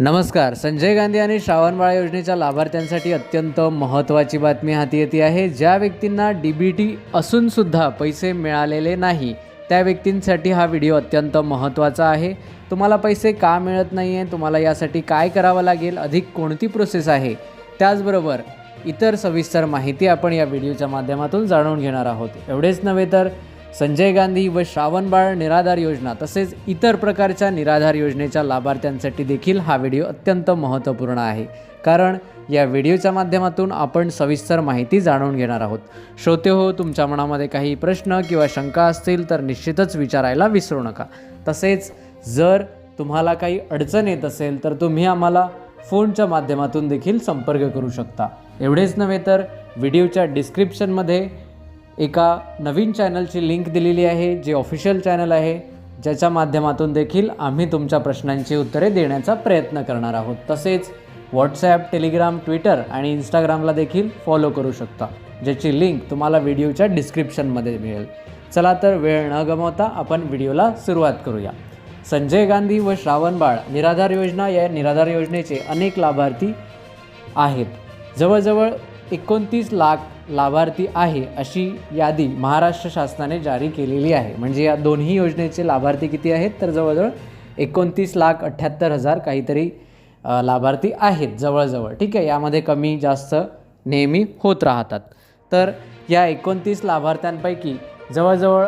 नमस्कार. संजय गांधी आणि श्रावणबाळा योजनेच्या लाभार्थ्यांसाठी अत्यंत महत्त्वाची बातमी हाती येते आहे. ज्या व्यक्तींना डी बी टी असूनसुद्धा पैसे मिळालेले नाही त्या व्यक्तींसाठी हा व्हिडिओ अत्यंत महत्त्वाचा आहे. तुम्हाला पैसे का मिळत नाही आहे तुम्हाला यासाठी काय करावं लागेल? अधिक कोणती प्रोसेस आहे? त्याचबरोबर इतर सविस्तर माहिती आपण या व्हिडिओच्या माध्यमातून जाणून घेणार आहोत. एवढेच नव्हे तर संजय गांधी व श्रावणबाळ निराधार योजना तसेच इतर प्रकारच्या निराधार योजनेच्या लाभार्थ्यांसाठी देखील हा व्हिडिओ अत्यंत महत्त्वपूर्ण आहे. कारण या व्हिडिओच्या माध्यमातून आपण सविस्तर माहिती जाणून घेणार आहोत. श्रोते हो तुमच्या मनामध्ये काही प्रश्न किंवा शंका असतील तर निश्चितच विचारायला विसरू नका. तसेच जर तुम्हाला काही अडचण येत असेल तर तुम्ही आम्हाला फोनच्या माध्यमातून देखील संपर्क करू शकता. एवढेच नव्हे तर व्हिडिओच्या डिस्क्रिप्शनमध्ये एका नवीन चॅनलची लिंक दिलेली आहे जे ऑफिशियल चॅनल आहे ज्याच्या माध्यमातून देखील आम्ही तुमच्या प्रश्नांची उत्तरे देण्याचा प्रयत्न करणार आहोत. तसेच व्हॉट्सॲप टेलिग्राम ट्विटर आणि इंस्टाग्रामला देखील फॉलो करू शकता ज्याची लिंक तुम्हाला व्हिडिओच्या डिस्क्रिप्शनमध्ये मिळेल. चला तर वेळ न गमावता आपण व्हिडिओला सुरुवात करूया. संजय गांधी व श्रावणबाळ निराधार योजना या निराधार योजनेचे अनेक लाभार्थी आहेत. जवळजवळ एकोणतीस लाख लाभार्थी आहे अशी यादी महाराष्ट्र शासनाने जारी केलेली आहे. म्हणजे या दोन्ही योजनेचे लाभार्थी किती आहेत? तर जवळजवळ एकोणतीस लाख अठ्ठ्याहत्तर हजार काहीतरी लाभार्थी आहेत जवळजवळ. ठीक आहे? यामध्ये कमी जास्त नेहमी होत राहतात. तर या एकोणतीस लाभार्थ्यांपैकी जवळजवळ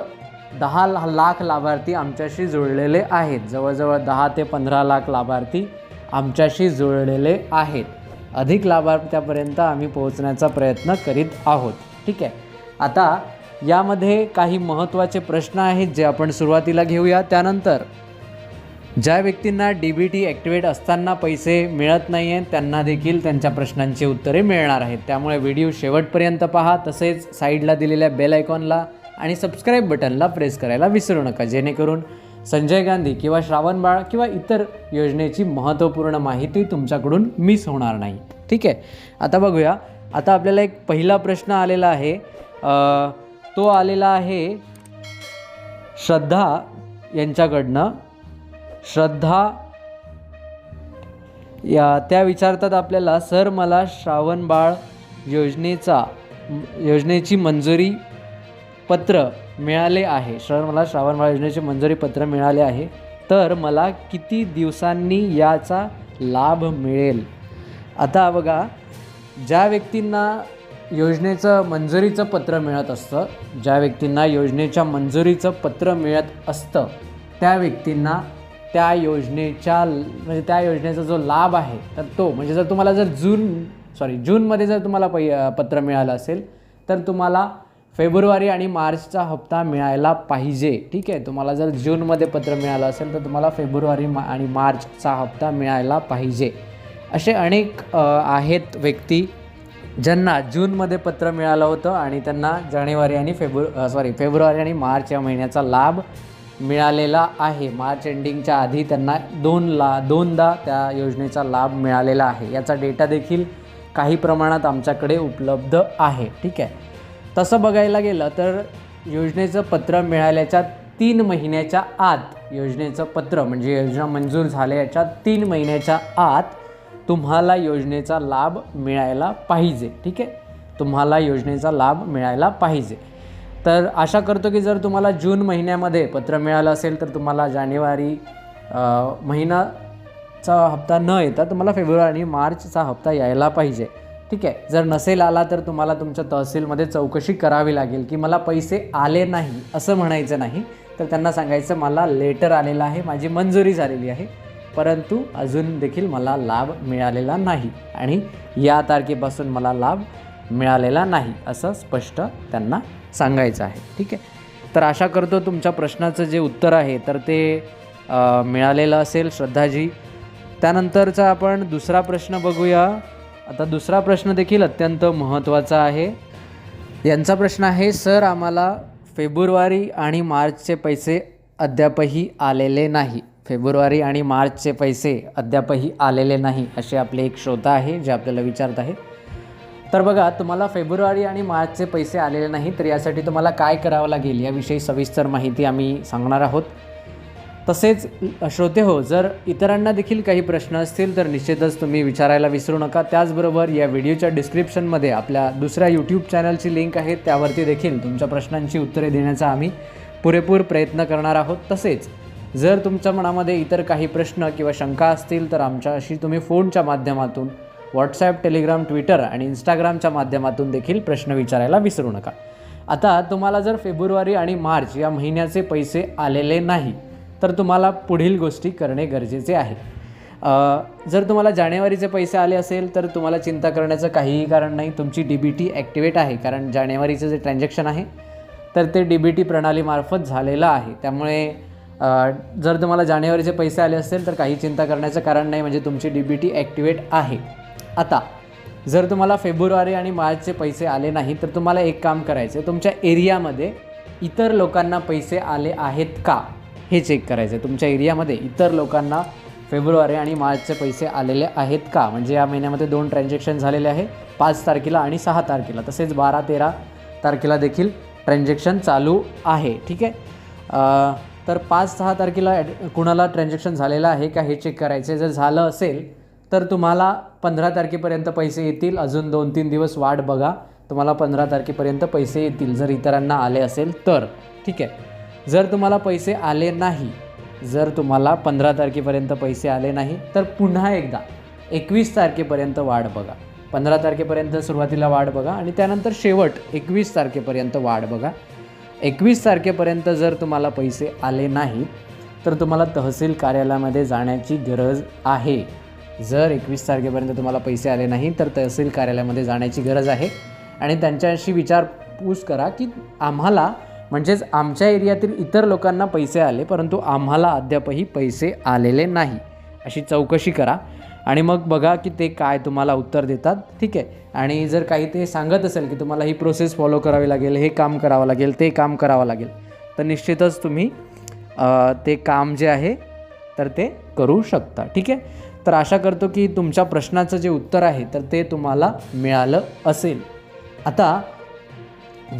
दहा ला- लाख लाभार्थी आमच्याशी जुळलेले आहेत. जवळजवळ दहा ते पंधरा लाख लाभार्थी आमच्याशी जुळलेले आहेत. अधिक लाभार्थ्यापर्यंत आम्ही पोहोचण्याचा प्रयत्न करीत आहोत. ठीक आहे? आता यामध्ये काही महत्त्वाचे प्रश्न आहेत जे आपण सुरुवातीला घेऊया. त्यानंतर ज्या व्यक्तींना डी बी टी ॲक्टिवेट असताना पैसे मिळत नाही आहेत त्यांना देखील त्यांच्या प्रश्नांची उत्तरे मिळणार आहेत. त्यामुळे व्हिडिओ शेवटपर्यंत पहा. तसेच साईडला दिलेल्या बेल आयकॉनला आणि सबस्क्राईब बटनला प्रेस करायला विसरू नका. जेणेकरून संजय गांधी किंवा श्रावणबाळ किंवा इतर योजनेची महत्त्वपूर्ण माहिती तुमच्याकडून मिस होणार नाही. ठीक आहे? आता बघूया. आता आपल्याला एक पहिला प्रश्न आलेला आहे. तो आलेला आहे श्रद्धा यांच्याकडनं. श्रद्धा या त्या विचारतात आपल्याला सर मला श्रावणबाळ योजनेचा योजनेची मंजुरी पत्र मिळाले आहे. श्रवण मला श्रावणबाळ योजनेचे मंजुरी पत्र मिळाले आहे. तर मला किती दिवसांनी याचा लाभ मिळेल? आता बघा ज्या व्यक्तींना योजनेचं मंजुरीचं पत्र मिळत असतं ज्या व्यक्तींना योजनेच्या मंजुरीचं पत्र मिळत असतं त्या व्यक्तींना त्या योजनेच्या म्हणजे त्या योजनेचा जो लाभ आहे तर तो म्हणजे जर तुम्हाला जर जून सॉरी जूनमध्ये जर तुम्हाला पै पत्र मिळालं असेल तर तुम्हाला फेब्रुवारी आणि मार्चचा हप्ता मिळायला पाहिजे. ठीक आहे? तुम्हाला जर जूनमध्ये पत्र मिळालं असेल तर तुम्हाला फेब्रुवारी मा आणि मार्चचा हप्ता मिळायला पाहिजे. असे अनेक आहेत व्यक्ती ज्यांना जूनमध्ये पत्र मिळालं होतं आणि त्यांना जानेवारी आणि फेब्रु सॉरी फेब्रुवारी आणि मार्च या महिन्याचा लाभ मिळालेला आहे. मार्च एंडिंगच्या आधी त्यांना दोन ला दोनदा त्या योजनेचा लाभ मिळालेला आहे. याचा डेटा देखील काही प्रमाणात आमच्याकडे उपलब्ध आहे. ठीक आहे? तसं बघायला गेलं तर योजनेचं पत्र मिळाल्याच्या तीन महिन्याच्या आत योजनेचं पत्र म्हणजे योजना मंजूर झाल्याच्या तीन महिन्याच्या आत तुम्हाला योजनेचा लाभ मिळायला पाहिजे ठीक आहे? तुम्हाला योजनेचा लाभ मिळायला पाहिजे. तर आशा करतो की जर तुम्हाला जून महिन्यामध्ये पत्र मिळालं असेल तर तुम्हाला जानेवारी महिनाचा हप्ता न येता तुम्हाला फेब्रुवारी आणि मार्चचा हप्ता यायला पाहिजे. ठीक आहे. जर नसेल आला तर तुम्हाला तुमच्या तहसीलमध्ये चौकशी करावी लागेल की मला पैसे आले नाही असं म्हणायचं नाही. तर त्यांना सांगायचं मला लेटर आलेलं आहे माझी मंजुरी झालेली आहे परंतु अजून देखील मला लाभ मिळालेला नाही आणि या तारखेपासून मला लाभ मिळालेला नाही असं स्पष्ट त्यांना सांगायचं आहे. ठीक आहे. तर आशा करतो तुमच्या प्रश्नाचं जे उत्तर आहे तर ते मिळालेलं असेल श्रद्धाजी. त्यानंतरचा आपण दुसरा प्रश्न बघूया. आता दुसरा प्रश्न देखील अत्यंत महत्त्वाचा आहे. यांचा प्रश्न आहे सर आम्हाला फेब्रुवारी आणि मार्चचे पैसे अद्यापही आलेले नाही. फेब्रुवारी आणि मार्चचे पैसे अद्यापही आलेले नाही असे आपले एक श्रोता आहे जे आपल्याला विचारत आहे. तर बघा तुम्हाला फेब्रुवारी आणि मार्चचे पैसे आलेले नाही तर यासाठी तुम्हाला काय करावं लागेल? याविषयी सविस्तर माहिती आम्ही सांगणार आहोत. तसेच श्रोते हो जर इतरांना देखील काही प्रश्न असतील तर निश्चितच तुम्ही विचारायला विसरू नका. त्याचबरोबर या व्हिडिओच्या डिस्क्रिप्शनमध्ये आपल्या दुसऱ्या यूट्यूब चॅनलची लिंक आहे. त्यावरती देखील तुमच्या प्रश्नांची उत्तरे देण्याचा आम्ही पुरेपूर प्रयत्न करणार आहोत. तसेच जर तुमच्या मनामध्ये इतर काही प्रश्न किंवा शंका असतील तर आमच्याशी तुम्ही फोनच्या माध्यमातून व्हॉट्सॲप टेलिग्राम ट्विटर आणि इंस्टाग्रामच्या माध्यमातून देखील प्रश्न विचारायला विसरू नका. आता तुम्हाला जर फेब्रुवारी आणि मार्च या महिन्याचे पैसे आलेले नाही तर तुम्हाला पुढील गोष्टी करणे गरजेचे आहे. जर तुम्हाला जानेवारीचे पैसे आले असेल तर तुम्हाला चिंता करण्याचं काहीही कारण नाही. तुमची डी बी टी ॲक्टिवेट आहे कारण जानेवारीचं जे ट्रान्झॅक्शन आहे तर ते डी बी टी प्रणालीमार्फत झालेलं आहे. त्यामुळे जर तुम्हाला जानेवारीचे पैसे आले असेल तर काही चिंता करण्याचं कारण नाही म्हणजे तुमची डी बी टी ॲक्टिवेट आहे. आता जर तुम्हाला फेब्रुवारी आणि मार्चचे पैसे आले नाही तर तुम्हाला एक काम करायचं आहे तुमच्या एरियामध्ये इतर लोकांना पैसे आले आहेत का? हे चेक करायचं आहे तुमच्या एरियामध्ये इतर लोकांना फेब्रुवारी आणि मार्चचे पैसे आलेले आहेत का? म्हणजे या महिन्यामध्ये दोन ट्रान्झॅक्शन झालेले आहे. पाच तारखेला आणि सहा तारखेला. तसेच बारा तेरा तारखेला देखील ट्रान्झॅक्शन चालू आहे. ठीक आहे? तर पाच सहा तारखेला ॲड कुणाला ट्रान्झॅक्शन झालेलं आहे का हे चेक करायचे जर झालं असेल तर तुम्हाला पंधरा तारखेपर्यंत पैसे येतील. अजून दोन तीन दिवस वाट बघा. तुम्हाला पंधरा तारखेपर्यंत पैसे येतील जर इतरांना आले असेल तर. ठीक आहे? जर तुम्हाला पैसे आले नाही जर तुम्हाला पंधरा तारखेपर्यंत पैसे आले नाही तर पुन्हा एकदा एकवीस तारखेपर्यंत वाढ बघा. पंधरा तारखेपर्यंत सुरुवातीला वाढ बघा आणि त्यानंतर शेवट एकवीस तारखेपर्यंत वाढ बघा. एकवीस तारखेपर्यंत जर तुम्हाला पैसे आले नाहीत तर तुम्हाला तहसील कार्यालयामध्ये जाण्याची गरज आहे. जर एकवीस तारखेपर्यंत तुम्हाला पैसे आले नाही तर तहसील कार्यालयामध्ये जाण्याची गरज आहे. आणि त्यांच्याशी विचारपूस करा की आम्हाला म्हणजेच आमच्या एरियातील इतर लोकांना पैसे आले परंतु आम्हाला अद्यापही पैसे आलेले नाही. अशी चौकशी करा. आणि मग बघा की ते काय तुम्हाला उत्तर देतात. ठीक आहे? आणि जर काही ते सांगत असेल की तुम्हाला ही प्रोसेस फॉलो करावी लागेल हे काम करावं लागेल ते काम करावं लागेल तर निश्चितच तुम्ही ते काम जे आहे तर ते करू शकता. ठीक आहे? तर आशा करतो की तुमच्या प्रश्नाचं जे उत्तर आहे तर ते तुम्हाला मिळालं असेल. आता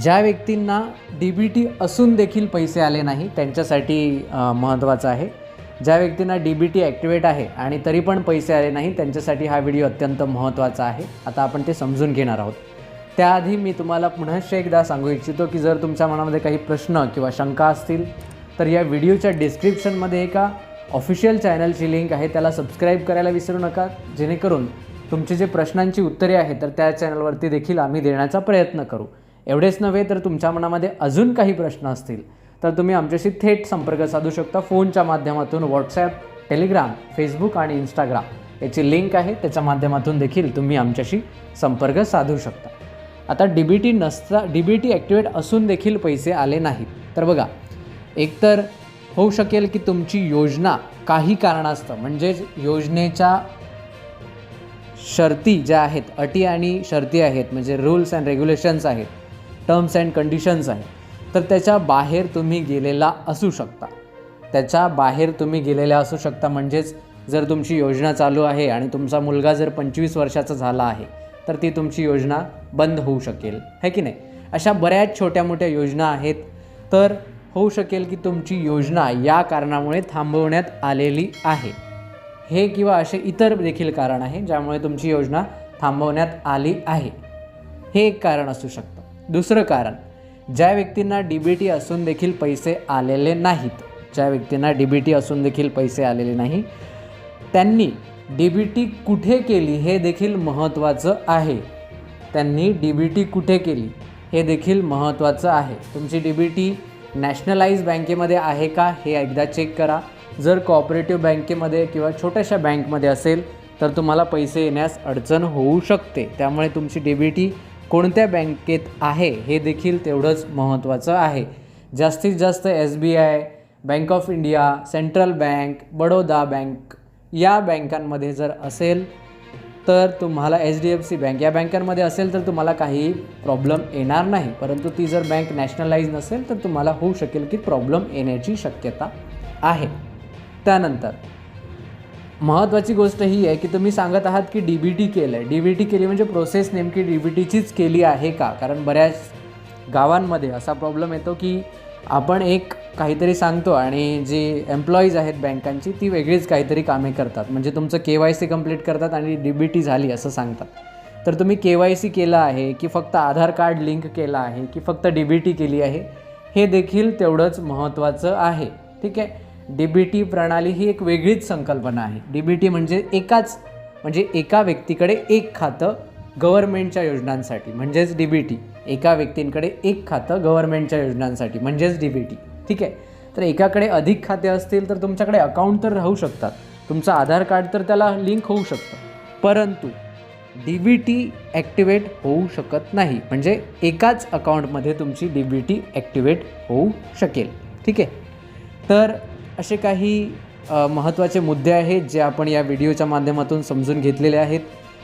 ज्या व्यक्तींना डी बी टी असून देखील पैसे आले नाही त्यांच्यासाठी महत्त्वाचं आहे. ज्या व्यक्तींना डी बी टी ॲक्टिवेट आहे आणि तरी पण पैसे आले नाही त्यांच्यासाठी हा व्हिडिओ अत्यंत महत्त्वाचा आहे. आता आपण ते समजून घेणार आहोत. त्याआधी मी तुम्हाला पुनश्च एकदा सांगू इच्छितो की जर तुमच्या मनामध्ये काही प्रश्न किंवा शंका असतील तर या व्हिडिओच्या डिस्क्रिप्शनमध्ये एका ऑफिशियल चॅनलची लिंक आहे. त्याला सबस्क्राईब करायला विसरू नका. जेणेकरून तुमचे जे प्रश्नांची उत्तरे आहेत तर त्या चॅनलवरती देखील आम्ही देण्याचा प्रयत्न करू. एवढेच नव्हे तर तुमच्या मनामध्ये अजून काही प्रश्न असतील तर तुम्ही आमच्याशी थेट संपर्क साधू शकता फोनच्या माध्यमातून व्हॉट्सॲप टेलिग्राम फेसबुक आणि इंस्टाग्राम याची लिंक आहे त्याच्या माध्यमातून देखील तुम्ही आमच्याशी संपर्क साधू शकता. आता डी बी टी नसता डी बी टी ॲक्टिवेट असून देखील पैसे आले नाहीत. तर बघा एकतर होऊ शकेल की तुमची योजना काही कारणास्तव म्हणजेच योजनेच्या शर्ती ज्या आहेत अटी आणि शर्ती आहेत म्हणजे रूल्स अँड रेग्युलेशन्स आहेत टर्म्स अँड कंडिशन्स आहेत तर त्याच्या बाहेर तुम्ही गेलेला असू शकता. त्याच्या बाहेर तुम्ही गेलेल्या असू शकता म्हणजेच जर तुमची योजना चालू आहे आणि तुमचा मुलगा जर पंचवीस वर्षाचा झाला आहे तर ती तुमची योजना बंद होऊ शकेल. है की नाही? अशा बऱ्याच छोट्या मोठ्या योजना आहेत. तर होऊ शकेल की तुमची योजना या कारणामुळे थांबवण्यात आलेली आहे. हे किंवा असे इतर देखील कारण आहे ज्यामुळे तुमची योजना थांबवण्यात आली आहे. हे एक कारण असू शकतं. दुसरं कारण ज्या व्यक्तींना डी बी टी असून देखील पैसे आलेले नाहीत ज्या व्यक्तींना डी बी टी असून देखील पैसे आलेले नाही त्यांनी डी बी टी कुठे केली हे देखील महत्त्वाचं आहे. त्यांनी डी बी टी कुठे केली हे देखील महत्त्वाचं आहे. तुमची डी बी टी नॅशनलाइज बँकेमध्ये आहे का हे एकदा चेक करा. जर कॉपरेटिव्ह बँकेमध्ये किंवा छोट्याशा बँकमध्ये असेल तर तुम्हाला पैसे येण्यास अडचण होऊ शकते. त्यामुळे तुमची डी बी टी कोणत्या बँकेत आहे हे देखील तेवढंच महत्त्वाचं आहे. जास्तीत जास्त S B I bank of India central bank Baroda bank या बँकांमध्ये जर असेल तर तुम्हाला H D F C bank या बँकांमध्ये असेल तर तुम्हाला काही प्रॉब्लेम येणार नाही. परंतु ती जर बँक नॅशनलाइज नसेल तर तुम्हाला होऊ शकेल की प्रॉब्लेम येण्याची शक्यता आहे. त्यानंतर महत्त्वाची गोष्ट ही आहे की तुम्ही सांगत आहात की डी बी टी केलं आहे डी बी टी केली म्हणजे प्रोसेस नेमकी डी बी टीचीच केली आहे का? कारण बऱ्याच गावांमध्ये असा प्रॉब्लेम येतो की आपण एक काहीतरी सांगतो आणि जी एम्प्लॉईज आहेत बँकांची ती वेगळीच काहीतरी कामे करतात. म्हणजे तुमचं के वाय सी कंप्लीट करतात आणि डी बी टी झाली असं सांगतात. तर तुम्ही के वाय सी केलं आहे की फक्त आधार कार्ड लिंक केलं आहे की फक्त डी बी टी केली आहे हे देखील तेवढंच महत्त्वाचं आहे. ठीक आहे? डी बी टी प्रणाली ही एक वेगळीच संकल्पना आहे. डी बी टी म्हणजे एकाच म्हणजे एका व्यक्तीकडे एक खातं गव्हर्नमेंटच्या योजनांसाठी म्हणजेच डी बी टी एका व्यक्तींकडे एक खातं गव्हर्नमेंटच्या योजनांसाठी म्हणजेच डी बी टी ठीक आहे? तर एकाकडे अधिक खाते असतील तर तुमच्याकडे अकाउंट तर राहू शकतात. तुमचं आधार कार्ड तर त्याला लिंक होऊ शकतं. परंतु डी बी टी ॲक्टिवेट होऊ शकत नाही. म्हणजे एकाच अकाउंटमध्ये तुमची डी बी टी ॲक्टिवेट होऊ शकेल. ठीक आहे? तर असे काही महत्त्वाचे मुद्दे आहेत जे आपण या व्हिडिओच्या माध्यमातून समजून घेतलेले आहेत.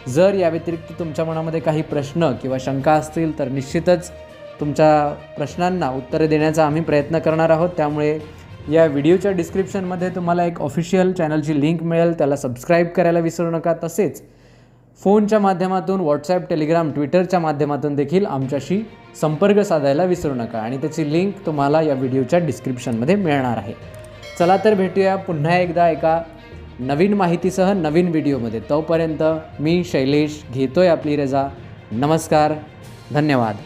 जर या व्यतिरिक्त तुमच्या मनामध्ये काही प्रश्न किंवा शंका असतील तर निश्चितच तुमच्या प्रश्नांना उत्तरे देण्याचा आम्ही प्रयत्न करणार आहोत. त्यामुळे या व्हिडिओच्या डिस्क्रिप्शनमध्ये तुम्हाला एक ऑफिशियल चॅनलची लिंक मिळेल त्याला सबस्क्राईब करायला विसरू नका तसेच फोनच्या माध्यमातून व्हॉट्सॲप टेलिग्राम ट्विटरच्या माध्यमातून देखील आमच्याशी संपर्क साधायला विसरू नका. आणि त्याची लिंक तुम्हाला या व्हिडिओच्या डिस्क्रिप्शनमध्ये मिळणार आहे. चला तर भेटूया पुन्हा एकदा एका नवीन माहितीसह नवीन व्हिडिओमध्ये. तोपर्यंत मी शैलेश घेतोय आपली रजा. नमस्कार. धन्यवाद.